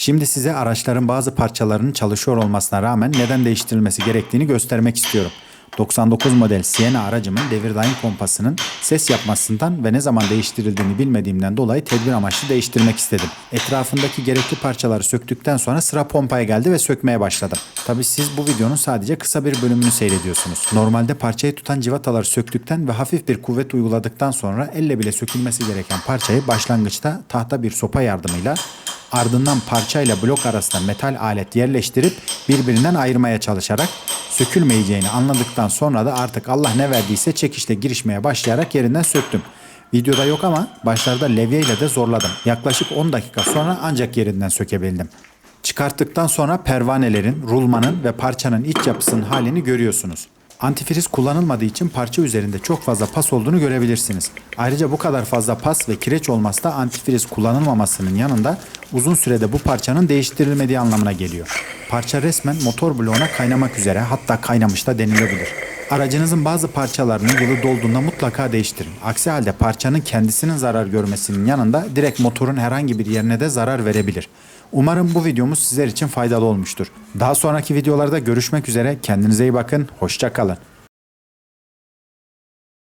Şimdi size araçların bazı parçalarının çalışıyor olmasına rağmen neden değiştirilmesi gerektiğini göstermek istiyorum. 99 model Sienna aracımın devir daim pompasının ses yapmasından ve ne zaman değiştirildiğini bilmediğimden dolayı tedbir amaçlı değiştirmek istedim. Etrafındaki gerekli parçaları söktükten sonra sıra pompaya geldi ve sökmeye başladım. Tabi siz bu videonun sadece kısa bir bölümünü seyrediyorsunuz. Normalde parçayı tutan civataları söktükten ve hafif bir kuvvet uyguladıktan sonra elle bile sökülmesi gereken parçayı başlangıçta tahta bir sopa yardımıyla ardından parçayla blok arasında metal alet yerleştirip birbirinden ayırmaya çalışarak sökülmeyeceğini anladıktan sonra da artık Allah ne verdiyse çekişle girişmeye başlayarak yerinden söktüm. Videoda yok ama başlarda levye ile de zorladım. Yaklaşık 10 dakika sonra ancak yerinden sökebildim. Çıkarttıktan sonra pervanelerin, rulmanın ve parçanın iç yapısının halini görüyorsunuz. Antifriz kullanılmadığı için parça üzerinde çok fazla pas olduğunu görebilirsiniz. Ayrıca bu kadar fazla pas ve kireç olması da antifriz kullanılmamasının yanında uzun sürede bu parçanın değiştirilmediği anlamına geliyor. Parça resmen motor bloğuna kaynamak üzere hatta kaynamış da denilebilir. Aracınızın bazı parçalarının yılı dolduğunda mutlaka değiştirin. Aksi halde parçanın kendisinin zarar görmesinin yanında direkt motorun herhangi bir yerine de zarar verebilir. Umarım bu videomuz sizler için faydalı olmuştur. Daha sonraki videolarda görüşmek üzere. Kendinize iyi bakın. Hoşça kalın.